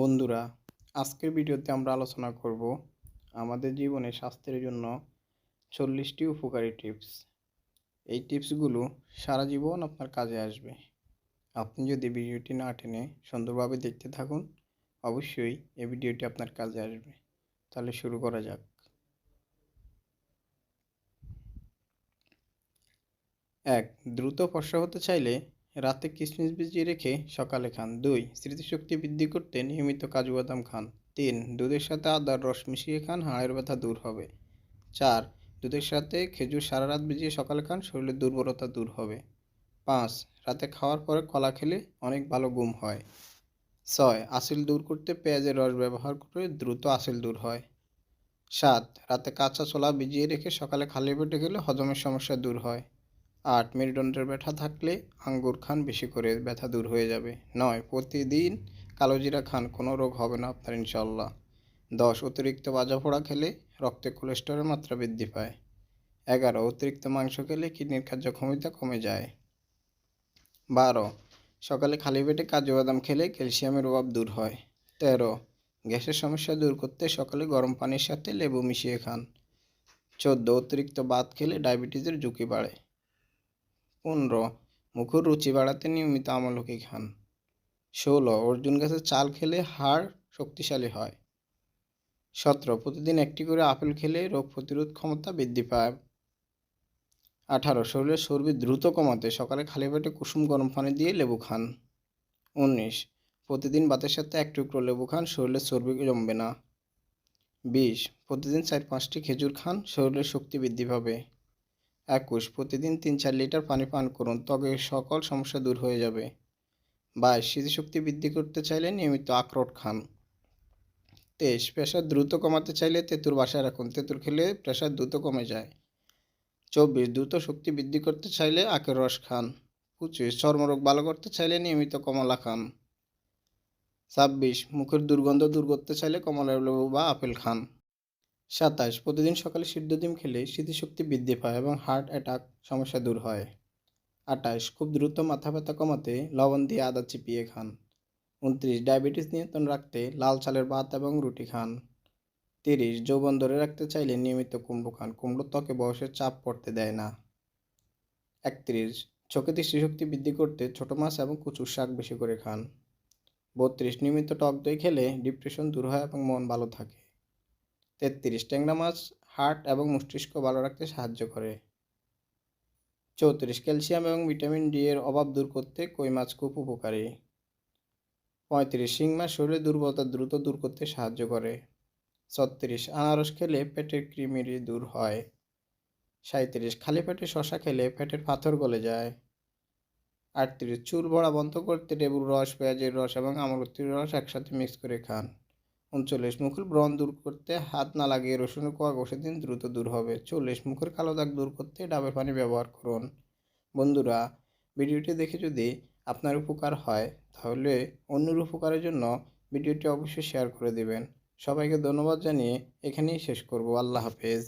বন্ধুরা, আজকের ভিডিওতে আমরা আলোচনা করব আমাদের জীবনে স্বাস্থ্যের জন্য চল্লিশটি উপকারী টিপস। এই টিপসগুলো সারা জীবন আপনার কাজে আসবে। আপনি যদি ভিডিওটি না টেনে সুন্দরভাবে দেখতে থাকুন, অবশ্যই এই ভিডিওটি আপনার কাজে আসবে। তাহলে শুরু করা যাক। এক, দ্রুত ফর্সা হতে চাইলে রাতে কিশমিশ ভিজিয়ে রেখে সকালে খান। দুই, স্মৃতিশক্তি বৃদ্ধি করতে নিয়মিত কাজু বাদাম খান। তিন, দুধের সাথে আদার রস মিশিয়ে খান, হাড়ের ব্যথা দূর হবে। চার, দুধের সাথে খেজুর সারা রাত ভিজিয়ে সকালে খান, শরীরের দুর্বলতা দূর হবে। পাঁচ, রাতে খাওয়ার পরে কলা খেলে অনেক ভালো ঘুম হয়। ছয়, আসিল দূর করতে পেঁয়াজের রস ব্যবহার করে দ্রুত আসিল দূর হয়। সাত, রাতে কাঁচা ছোলা ভিজিয়ে রেখে সকালে খালি পেটে গেলে হজমের সমস্যা দূর হয়। আট মেরুদণ্ডের ব্যথা থাকলে আঙ্গুর খান বেশি করে ব্যথা দূর হয়ে যাবে। নয়, প্রতিদিন কালোজিরা খান, কোনো রোগ হবে না আপনার ইনশাল্লাহ দশ, অতিরিক্ত বাজা পোড়া খেলে রক্তে কোলেস্টেরলের মাত্রা বৃদ্ধি পায়। এগারো, অতিরিক্ত মাংস খেলে কিডনির কার্যক্ষমতা কমে যায়। বারো, সকালে খালি পেটে কাজু বাদাম খেলে ক্যালসিয়ামের অভাব দূর হয়। তেরো, গ্যাসের সমস্যা দূর করতে সকালে গরম পানির সাথে লেবু মিশিয়ে খান। চোদ্দ, অতিরিক্ত ভাত খেলে ডায়াবেটিসের ঝুঁকি বাড়ে। পনেরো। মুখের রুচি বাড়াতে নিয়মিত আমলকি খান। ষোলো, অর্জুন গাছের চাল খেলে হাড় শক্তিশালী হয়। সতেরো, প্রতিদিন একটি করে আপেল খেলে রোগ প্রতিরোধ ক্ষমতা বৃদ্ধি পায়। আঠারো, শরীরের চর্বি দ্রুত কমাতে সকালে খালি পেটে কুসুম গরম পানি দিয়ে লেবু খান। উনিশ, প্রতিদিন ভাতের সাথে এক টুকরো লেবু খান, শরীরের চর্বি জমবে না। বিশ, প্রতিদিন চার পাঁচটি খেজুর খান, শরীরের শক্তি বৃদ্ধি পাবে। একুশ, প্রতিদিন তিন চার লিটার পানি পান করুন, তবে সকল সমস্যা দূর হয়ে যাবে। বাইশ, স্মৃতিশক্তি বৃদ্ধি করতে চাইলে নিয়মিত আখরোট খান। তেইশ, প্রেশার দ্রুত কমাতে চাইলে তেঁতুর বাসায় রাখুন, তেঁতুর খেলে প্রেশার দ্রুত কমে যায়। চব্বিশ, দ্রুত শক্তি বৃদ্ধি করতে চাইলে আখের রস খান। পঁচিশ, চর্মরোগ ভালো করতে চাইলে নিয়মিত কমলা খান। ছাব্বিশ, মুখের দুর্গন্ধ দূর করতে চাইলে কমলা লেবু বা আপেল খান। সাতাশ, প্রতিদিন সকালে সিদ্ধ ডিম খেলে স্মৃতিশক্তি বৃদ্ধি পায় এবং হার্ট অ্যাটাক সমস্যা দূর হয়। আঠাশ, খুব দ্রুত মাথা ব্যথা কমাতে লবণ দিয়ে আদা চিপিয়ে খান। উনত্রিশ, ডায়াবেটিস নিয়ন্ত্রণ রাখতে লাল চালের ভাত এবং রুটি খান। তিরিশ, যৌবন ধরে রাখতে চাইলে নিয়মিত কুমড়ো খান কুমড়ো ত্বকে বয়সের চাপ পড়তে দেয় না। একত্রিশ, চোখে দৃষ্টিশক্তি বৃদ্ধি করতে ছোট মাছ এবং কচুর শাক বেশি করে খান। বত্রিশ, নিয়মিত টক দই খেলে ডিপ্রেশন দূর হয় এবং মন ভালো থাকে। তেত্রিশ। ট্যাংরা মাছ হার্ট এবং মস্তিষ্ক ভালো রাখতে সাহায্য করে। চৌত্রিশ, ক্যালসিয়াম এবং ভিটামিন ডি এর অভাব দূর করতে কই মাছ খুব উপকারী। পঁয়ত্রিশ, শিং মাছ শরীরে দুর্বলতা দ্রুত দূর করতে সাহায্য করে। ছত্রিশ, আনারস খেলে পেটের কৃমিরি দূর হয়। সাঁত্রিশ খালি পেটে শশা খেলে পেটের পাথর গলে যায়। আটত্রিশ, চুল বড়া বন্ধ করতে লেবুর রস, পেঁয়াজের রস এবং আমলতির রস একসাথে মিক্স করে খান। উনচল্লিশ মুখের ব্রণ দূর করতে হাত না লাগিয়ে রসুনের কোয়া ঘষে দিন, দ্রুত দূর হবে। চল্লিশ মুখের কালো দাগ দূর করতে ডাবের পানি ব্যবহার করুন। বন্ধুরা, ভিডিওটি দেখে যদি আপনার উপকার হয়, তাহলে অন্যের উপকারের জন্য ভিডিওটি অবশ্যই শেয়ার করে দেবেন। সবাইকে ধন্যবাদ জানিয়ে এখানেই শেষ করব। আল্লাহ হাফেজ।